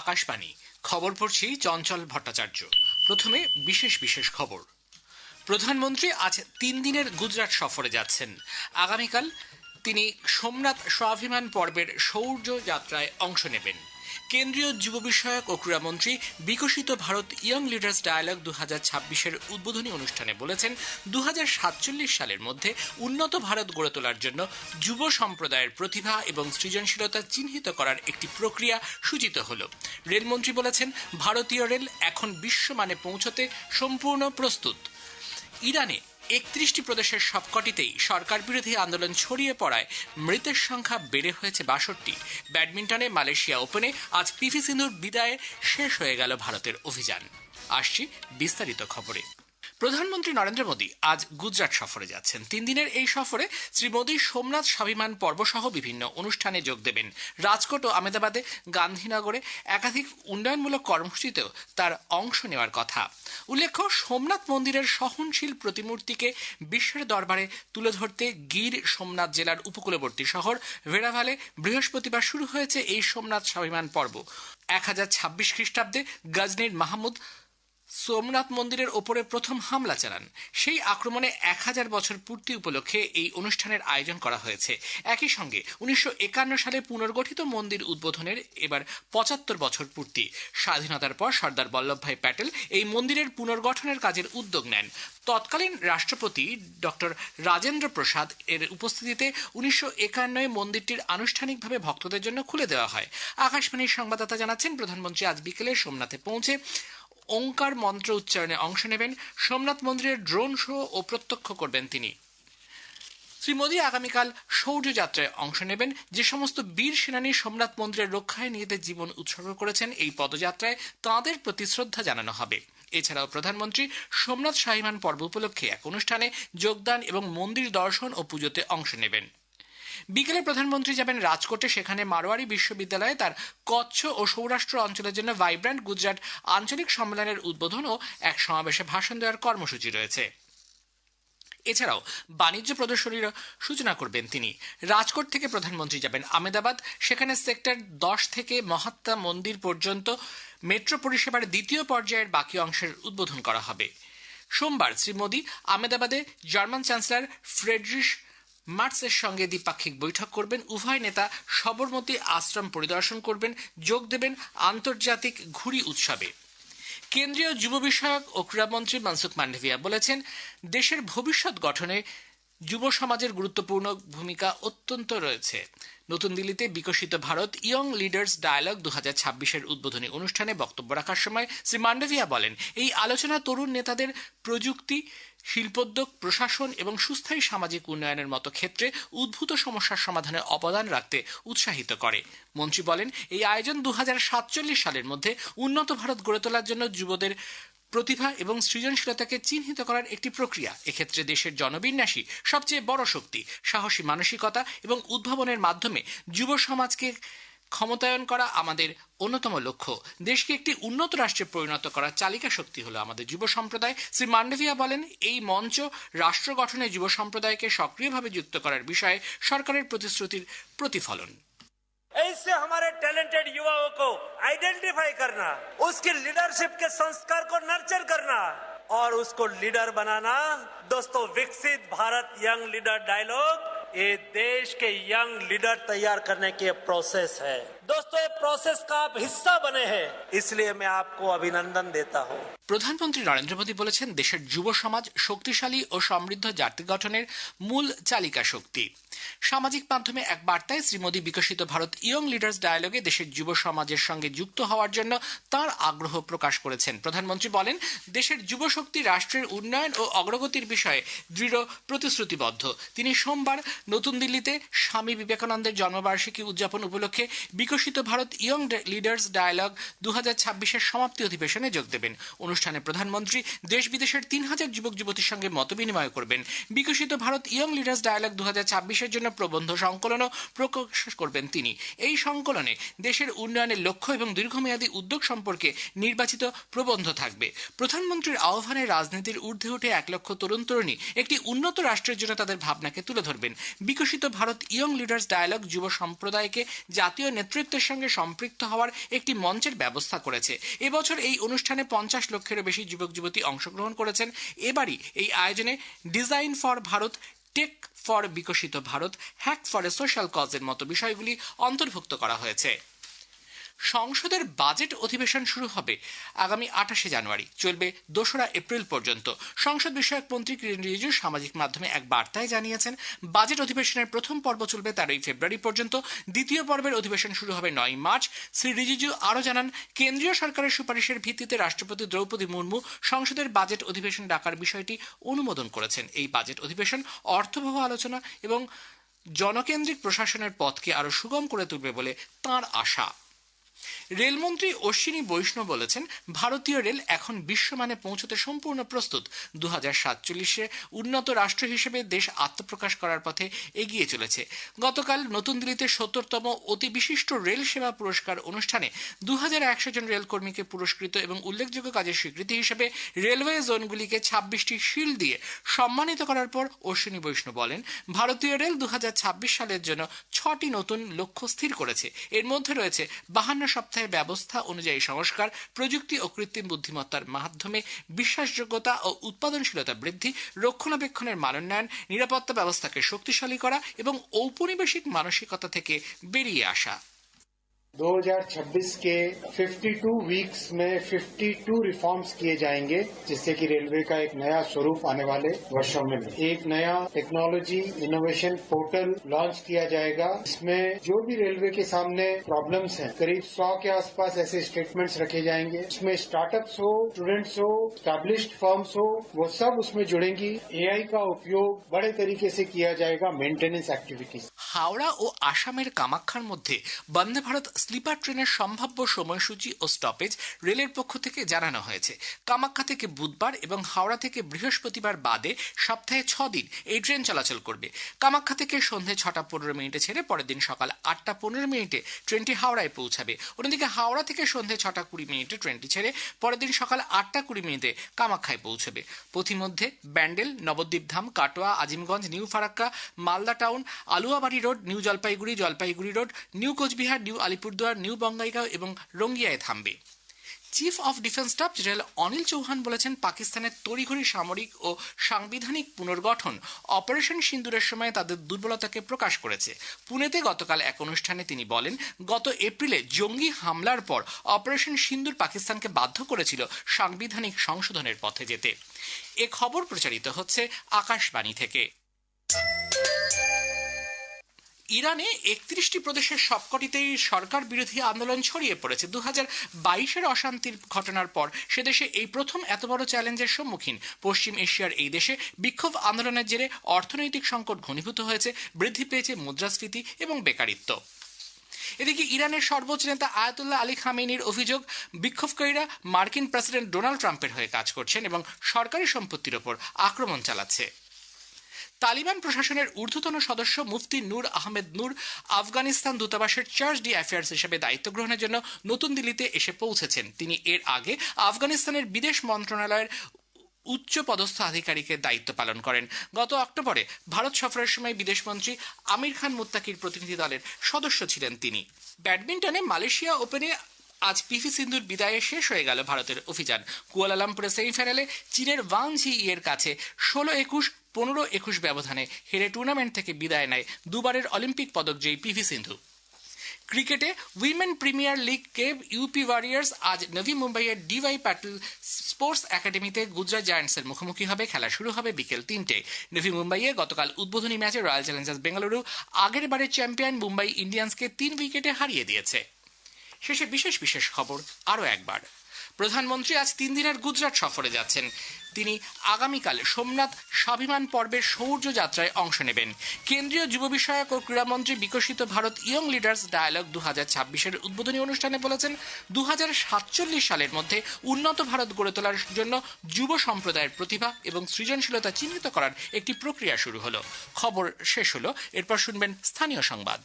আকাশবাণী। খবর পড়ছি চঞ্চল ভট্টাচার্য। প্রথমে বিশেষ বিশেষ খবর। প্রধানমন্ত্রী আজ তিন দিনের গুজরাট সফরে যাচ্ছেন। আগামীকাল তিনি সোমনাথ স্বাভিমান পর্বের শৌর্য যাত্রায় অংশ নেবেন। কেন্দ্রীয় যুব বিষয়ক ও ক্রীড়ামন্ত্রী বিকশিত ভারত ইয়ং লিডার্স ডায়ালগ দু হাজার ছাব্বিশের উদ্বোধনী অনুষ্ঠানে বলেছেন দু হাজার সাতচল্লিশ সালের মধ্যে উন্নত ভারত গড়ে তোলার জন্য যুব সম্প্রদায়ের প্রতিভা এবং সৃজনশীলতা চিহ্নিত করার একটি প্রক্রিয়া সূচিত হল। রেলমন্ত্রী বলেছেন, ভারতীয় রেল এখন বিশ্বমানে পৌঁছতে সম্পূর্ণ প্রস্তুত। ইরানে একত্রিশটি প্রদেশের সবকটিতেই সরকার বিরোধী আন্দোলন ছড়িয়ে পড়ায় মৃতের সংখ্যা বেড়ে হয়েছে বাষট্টি। ব্যাডমিন্টনে মালয়েশিয়া ওপেনে আজ পিভি সিন্ধুর বিদায়ে শেষ হয়ে গেল ভারতের অভিযান। আসছি বিস্তারিত খবরে। প্রধানমন্ত্রী নরেন্দ্র মোদী আজ গুজরাট সফরে যাচ্ছেন। তিন দিনের এই সফরে শ্রী মোদী সোমনাথ স্বাভিমান পর্বসহ বিভিন্ন অনুষ্ঠানে যোগ দেবেন। রাজকোট ও আমেদাবাদে গান্ধীনগরে একাধিক উন্নয়নমূলক কর্মসূচিতেও তার অংশ নেওয়ার কথা। উল্লেখ্য, সোমনাথ মন্দিরের সহনশীল প্রতিমূর্তিকে বিশ্বের দরবারে তুলে ধরতে গির সোমনাথ জেলার উপকূলবর্তী শহর ভেড়াভালে বৃহস্পতিবার শুরু হয়েছে এই সোমনাথ স্বাভিমান পর্ব। এক হাজার ছাব্বিশ খ্রিস্টাব্দে গজনীর মাহমুদ সোমনাথ মন্দিরের ওপরে প্রথম হামলা চালান। সেই আক্রমণে এক হাজার বছর পূর্তি উপলক্ষে এই অনুষ্ঠানের আয়োজন করা হয়েছে। একই সঙ্গে উনিশশো একান্ন সালে পুনর্গঠিত মন্দির উদ্বোধনের এবার পঁচাত্তর বছর পূর্তি। স্বাধীনতার পর সর্দার বল্লভভাই প্যাটেল এই মন্দিরের পুনর্গঠনের কাজের উদ্যোগ নেন। তৎকালীন রাষ্ট্রপতি ডক্টর রাজেন্দ্র প্রসাদ এর উপস্থিতিতে উনিশশো একান্নয় মন্দিরটির আনুষ্ঠানিকভাবে ভক্তদের জন্য খুলে দেওয়া হয়। আকাশবাণীর সংবাদদাতা জানাচ্ছেন, প্রধানমন্ত্রী আজ বিকেলে সোমনাথে পৌঁছে ওঙ্কার মন্ত্র উচ্চারণে অংশ নেবেন। সোমনাথ মন্দিরের ড্রোন শো ও প্রত্যক্ষ করবেন তিনি। শ্রী মোদী আগামীকাল শৌর্য যাত্রায় অংশ নেবেন। যে সমস্ত বীর সেনানী সোমনাথ মন্দিরের রক্ষায় নিজেদের জীবন উৎসর্গ করেছেন এই পদযাত্রায় তাঁদের প্রতি শ্রদ্ধা জানানো হবে। এছাড়াও প্রধানমন্ত্রী সোমনাথ শাহিমান পর্ব উপলক্ষে এক অনুষ্ঠানে যোগদান এবং মন্দির দর্শন ও পুজোতে অংশ নেবেন। বিকেলে প্রধানমন্ত্রী যাবেন রাজকোটে। সেখানে মারোয়ারি বিশ্ববিদ্যালয়ে তার কচ্ছ ও সৌরাষ্ট্র অঞ্চলের জন্য ভাইব্র্যান্ট গুজরাট আঞ্চলিক সম্মেলনের উদ্বোধন ও এক সমাবেশে ভাষণ দেওয়ার কর্মসূচি রয়েছে। এছাড়াও বাণিজ্য প্রদর্শনীর সূচনা করবেন তিনি। রাজকোট থেকে প্রধানমন্ত্রী যাবেন আমেদাবাদ সেখানে সেক্টর দশ থেকে মহাত্মা মন্দির পর্যন্ত মেট্রো পরিষেবার দ্বিতীয় পর্যায়ের বাকি অংশের উদ্বোধন করা হবে। সোমবার শ্রী মোদী আমেদাবাদে জার্মান চ্যান্সেলর ফ্রেডরিশ মার্টসের সঙ্গে দ্বিপাক্ষিক বৈঠক করবেন। উভয় নেতা সবরমতী আশ্রম পরিদর্শন করবেন, যোগ দেবেন আন্তর্জাতিক ঘুড়ি উৎসবে। কেন্দ্রীয় যুব বিষয়ক ও ক্রীড়ামন্ত্রী মনসুখ মান্ডভিয়া বলেছেন, দেশের ভবিষ্যৎ গঠনে যুব সমাজের গুরুত্বপূর্ণ ভূমিকা অত্যন্ত রয়েছে। নতুন দিল্লিতে বিকশিত ভারত ইয়ং লিডার্স ডায়ালগ দু ছাব্বিশের উদ্বোধনী অনুষ্ঠানে বক্তব্য রাখার সময় শ্রী মান্ডভিয়া বলেন, এই আলোচনা তরুণ নেতাদের প্রযুক্তি, শিল্পোদ্যোগ, প্রশাসন এবং সুস্থায়ী সামাজিক উন্নয়নের মতো ক্ষেত্রে উদ্ভূত সমস্যার সমাধানে অবদান রাখতে উৎসাহিত করে। মন্ত্রী বলেন, এই আয়োজন দু হাজার সাতচল্লিশ সালের মধ্যে উন্নত ভারত গড়ে তোলার জন্য যুবদের প্রতিভা এবং সৃজনশীলতাকে চিহ্নিত করার একটি প্রক্রিয়া। এক্ষেত্রে দেশের জনবিন্যাসী সবচেয়ে বড় শক্তি। সাহসী মানসিকতা এবং উদ্ভাবনের মাধ্যমে যুব সমাজকে ক্ষমতায়ন করা আমাদের অন্যতম লক্ষ্য। দেশকে একটি উন্নত রাষ্ট্রে পরিণত করার চালিকা শক্তি হলো আমাদের যুব সম্প্রদায়। শ্রী মান্ডভিয়া বলেন, এই মঞ্চ রাষ্ট্র গঠনে যুব সম্প্রদায়কে সক্রিয়ভাবে যুক্ত করার বিষয়ে সরকারের প্রতিশ্রুতির প্রতিফলন। ऐसे हमारे टैलेंटेड युवाओं को आइडेंटिफाई करना, उसकी लीडरशिप के संस्कार को नर्चर करना और उसको लीडर बनाना। दोस्तों, विकसित भारत यंग लीडर डायलॉग ये देश के यंग लीडर तैयार करने की प्रोसेस है दोस्तों ये प्रोसेस का आप हिस्सा बने हैं इसलिए मैं आपको अभिनंदन देता हूँ প্রধানমন্ত্রী নরেন্দ্র মোদী বলেছেন দেশের যুব সমাজ শক্তিশালী ও সমৃদ্ধ জাতি গঠনের মূল চালিকা শক্তি সামাজিক মাধ্যমে এক বার্তায় শ্রী মোদী বিকশিত ভারত ইয়ং লিডার্স ডায়ালগে দেশের যুব সমাজের সঙ্গে যুক্ত হওয়ার জন্য তার আগ্রহ প্রকাশ করেছেন প্রধানমন্ত্রী বলেন দেশের যুব শক্তি রাষ্ট্রের উন্নয়ন ও অগ্রগতির বিষয়ে দৃঢ় প্রতিশ্রুতিবদ্ধ তিনি সোমবার নতুন দিল্লিতে স্বামী বিবেকানন্দের জন্মবার্ষিকী উদযাপন উপলক্ষে বিকশিত ভারত ইয়ং লিডার্স ডায়ালগ দু হাজার সমাপ্তি অধিবেশনে যোগ দেবেন। অনুষ্ঠানে প্রধানমন্ত্রী দেশ বিদেশের তিন হাজার যুবক যুবতীর সঙ্গে মত বিনিময় করবেন। বিকশিত ভারত ইয়ং লিডার্স ডায়ালগ দু হাজার জন্য প্রবন্ধ সংকলনও প্রকাশ করবেন তিনি। এই সংকলনে দেশের উন্নয়নের লক্ষ্য এবং দীর্ঘমেয়াদী উদ্যোগ সম্পর্কে নির্বাচিত প্রবন্ধ থাকবে। প্রধানমন্ত্রীর আহ্বানে রাজনীতির ঊর্ধ্বে উঠে এক লক্ষ তরুণ তরুণী একটি উন্নত রাষ্ট্রের জন্য তাদের ভাবনাকে তুলে ধরবেন। বিকশিত ভারত ইয়ং লিডার্স ডায়ালগ যুব সম্প্রদায়কে জাতীয় নেতৃত্বের সঙ্গে সম্পৃক্ত হওয়ার একটি মঞ্চের ব্যবস্থা করেছে। এবছর এই অনুষ্ঠানে পঞ্চাশ লক্ষেরও বেশি যুবক যুবতী অংশগ্রহণ করেছেন। এবারই এই আয়োজনে design for Bharat tech for Viksit Bharat hack for a social কজের মতো বিষয়গুলি অন্তর্ভুক্ত করা হয়েছে। সংসদের বাজেট অধিবেশন শুরু হবে আগামী আঠাশে জানুয়ারি। চলবে দোসরা এপ্রিল পর্যন্ত। সংসদ বিষয়ক মন্ত্রী কিরেন রিজিজু সামাজিক মাধ্যমে এক বার্তায় জানিয়েছেন, বাজেট অধিবেশনের প্রথম পর্ব চলবে তেরোই ফেব্রুয়ারি পর্যন্ত। দ্বিতীয় পর্বের অধিবেশন শুরু হবে নয় মার্চ। শ্রী রিজিজু আরও জানান, কেন্দ্রীয় সরকারের সুপারিশের ভিত্তিতে রাষ্ট্রপতি দ্রৌপদী মুর্মু সংসদের বাজেট অধিবেশন ডাকার বিষয়টি অনুমোদন করেছেন। এই বাজেট অধিবেশন অর্থবহ আলোচনা এবং জনকেন্দ্রিক প্রশাসনের পথকে আরও সুগম করে তুলবে বলে তাঁর আশা। রেলমন্ত্রী অশ্বিনী বৈষ্ণব বলেছেন, ভারতীয় রেল এখন বিশ্বমানে পৌঁছতে সম্পূর্ণ প্রস্তুত। দু সাতচল্লিশে উন্নত রাষ্ট্র হিসেবে দেশ আত্মপ্রকাশ করার পথে এগিয়ে চলেছে। গতকাল নতুন দিল্লিতে সত্তরতম অতি বিশিষ্ট রেল সেবা পুরস্কার অনুষ্ঠানে দু একশো জন রেলকর্মীকে পুরস্কৃত এবং উল্লেখযোগ্য কাজের স্বীকৃতি হিসেবে রেলওয়ে জোনগুলিকে ছাব্বিশটি শিল দিয়ে সম্মানিত করার পর অশ্বিনী বৈষ্ণব বলেন, ভারতীয় রেল দু হাজার ছাব্বিশ সালের জন্য ছটি নতুন লক্ষ্য স্থির করেছে। এর মধ্যে রয়েছে বাহান্ন সপ্তাহের ব্যবস্থা অনুযায়ী সংস্কার, প্রযুক্তি ও কৃত্রিম বুদ্ধিমত্তার মাধ্যমে বিশ্বাসযোগ্যতা ও উৎপাদনশীলতা বৃদ্ধি, রক্ষণাবেক্ষণের মানোন্নয়ন, নিরাপত্তা ব্যবস্থাকে শক্তিশালী করা এবং ঔপনিবেশিক মানসিকতা থেকে বেরিয়ে আসা। 2026 के 52 वीक्स में 52 रिफॉर्म्स किए जाएंगे जिससे कि रेलवे का एक नया स्वरूप आने वाले वर्षों में मिले। एक नया टेक्नोलॉजी इनोवेशन पोर्टल लॉन्च किया जाएगा इसमें जो भी रेलवे के सामने प्रॉब्लम्स हैं करीब 100 के आसपास ऐसे स्टेटमेंट्स रखे जाएंगे इसमें स्टार्टअप्स हो स्टूडेंट्स हो स्टैब्लिश्ड फर्म्स हो वो सब उसमें जुड़ेंगी एआई का उपयोग बड़े तरीके से किया जाएगा मेंटेनेंस एक्टिविटीज হাওড়া ও আসামের কামাখ্যার মধ্যে বন্দে ভারত স্লিপার ট্রেনের সম্ভাব্য সময়সূচি ও স্টপেজ রেলের পক্ষ থেকে জানানো হয়েছে। কামাখ্যা থেকে বুধবার এবং হাওড়া থেকে বৃহস্পতিবার বাদে সপ্তাহে ছ দিন এই ট্রেন চলাচল করবে। কামাখ্যা থেকে সন্ধে ছটা পনেরো মিনিটে ছেড়ে পরের দিন সকাল আটটা পনেরো মিনিটে ট্রেনটি হাওড়ায় পৌঁছাবে। অন্যদিকে হাওড়া থেকে সন্ধে ছটা কুড়ি মিনিটে ট্রেনটি ছেড়ে পরের দিন সকাল আটটা কুড়ি মিনিটে কামাখ্যায় পৌঁছবে। পথিমধ্যে Bandel, Nabadwip Dham, Katwa, Azimganj, New Farakka, Malda Town, Aluabari Road, New Jalpaiguri Jalpaiguri Road, New Cooch Behar, New Alipurduar New Bongaigaon এবং রঙ্গিয়ায় থামবে। Chief of defence staff general Anil Chauhan বলেছেন, পাকিস্তানের তড়িঘড়ি সামরিক ও সাংবিধানিক পুনর্গঠন অপারেশন সিন্দুরের সময় তাদের দুর্বলতাকে প্রকাশ করেছে। পুনেতে গতকাল এক অনুষ্ঠানে তিনি বলেন, গত এপ্রিলে জঙ্গি হামলার পর অপারেশন সিন্দুর পাকিস্তানকে বাধ্য করেছিল সাংবিধানিক সংশোধনের পথে যেতে। এ খবর প্রচারিত হচ্ছে আকাশবাণী থেকে। ইরানে একত্রিশটি প্রদেশের সবকটিতেই সরকার বিরোধী আন্দোলন ছড়িয়ে পড়েছে। দু হাজার বাইশের অশান্তির ঘটনার পর সে দেশে এই প্রথম এত বড় চ্যালেঞ্জের সম্মুখীন। পশ্চিম এশিয়ার এই দেশে বিক্ষোভ আন্দোলনের জেরে অর্থনৈতিক সংকট ঘনীভূত হয়েছে, বৃদ্ধি পেয়েছে মুদ্রাস্ফীতি এবং বেকারিত্ব। এদিকে ইরানের সর্বোচ্চ নেতা আয়াতুল্লাহ আলী খামেনির অভিযোগ, বিক্ষোভকারীরা মার্কিন প্রেসিডেন্ট ডোনাল্ড ট্রাম্পের হয়ে কাজ করছেন এবং সরকারি সম্পত্তির ওপর আক্রমণ চালাচ্ছে। তালিবান প্রশাসনের ঊর্ধ্বতন সদস্য মুফতি নূর আহমেদ নূর আফগানিস্তান দূতাবাসের চার্জ ডি অ্যাফেয়ার্স হিসেবে দায়িত্ব গ্রহণের জন্য নতুন দিল্লিতে এসে পৌঁছেছেন। তিনি এর আগে আফগানিস্তানের বিদেশ মন্ত্রণালয়ের উচ্চ পদস্থ আধিকারিকের দায়িত্ব পালন করেন। গত অক্টোবরে ভারত সফরের সময় বিদেশমন্ত্রী আমির খান মুত্তাকির প্রতিনিধি দলের সদস্য ছিলেন তিনি। ব্যাডমিন্টনে মালয়েশিয়া ওপেনে আজ পিভি সিন্ধুর বিদায়ে শেষ হয়ে গেল ভারতের অভিযান। কুয়ালালামপুরের সেমিফাইনালে চীনের ওয়াং ঝি ইয়ের কাছে ষোলো একুশ পনেরো একুশ ব্যবধানে হেরে টুর্নামেন্ট থেকে বিদায় নেয় দুবারের অলিম্পিক পদকজয়ী পিভি সিন্ধু। ক্রিকেটে উইমেন প্রিমিয়ার লিগ কেব ইউপি ওয়ারিয়ার্স আজ নভি মুম্বাইয়ের ডিওয়াই প্যাটেল স্পোর্টস একাডেমিতে গুজরাট জায়ান্টসের মুখোমুখি হবে, খেলা শুরু হবে বিকেল তিনটে। নভি মুম্বাইয়ে গতকাল উদ্বোধনী ম্যাচে রয়্যাল চ্যালেঞ্জার্স বেঙ্গালুরু আগের বারের চ্যাম্পিয়ন মুম্বাই ইন্ডিয়ান্সকে তিন উইকেটে হারিয়ে দিয়েছে। শেষে বিশেষ বিশেষ খবর আরও একবার। প্রধানমন্ত্রী আজ তিন দিনের গুজরাট সফরে যাচ্ছেন। তিনি আগামীকাল সোমনাথ স্বাভিমান পর্বের সৌর্য যাত্রায় অংশ নেবেন। কেন্দ্রীয় যুব বিষয়ক ও ক্রীড়ামন্ত্রী বিকশিত ভারত ইয়ং লিডার্স ডায়ালগ দু হাজার ছাব্বিশের উদ্বোধনী অনুষ্ঠানে বলেছেন দু হাজার সাতচল্লিশ সালের মধ্যে উন্নত ভারত গড়ে তোলার জন্য যুব সম্প্রদায়ের প্রতিভা এবং সৃজনশীলতা চিহ্নিত করার একটি প্রক্রিয়া শুরু হলো। খবর শেষ হলো, এরপর শুনবেন স্থানীয় সংবাদ।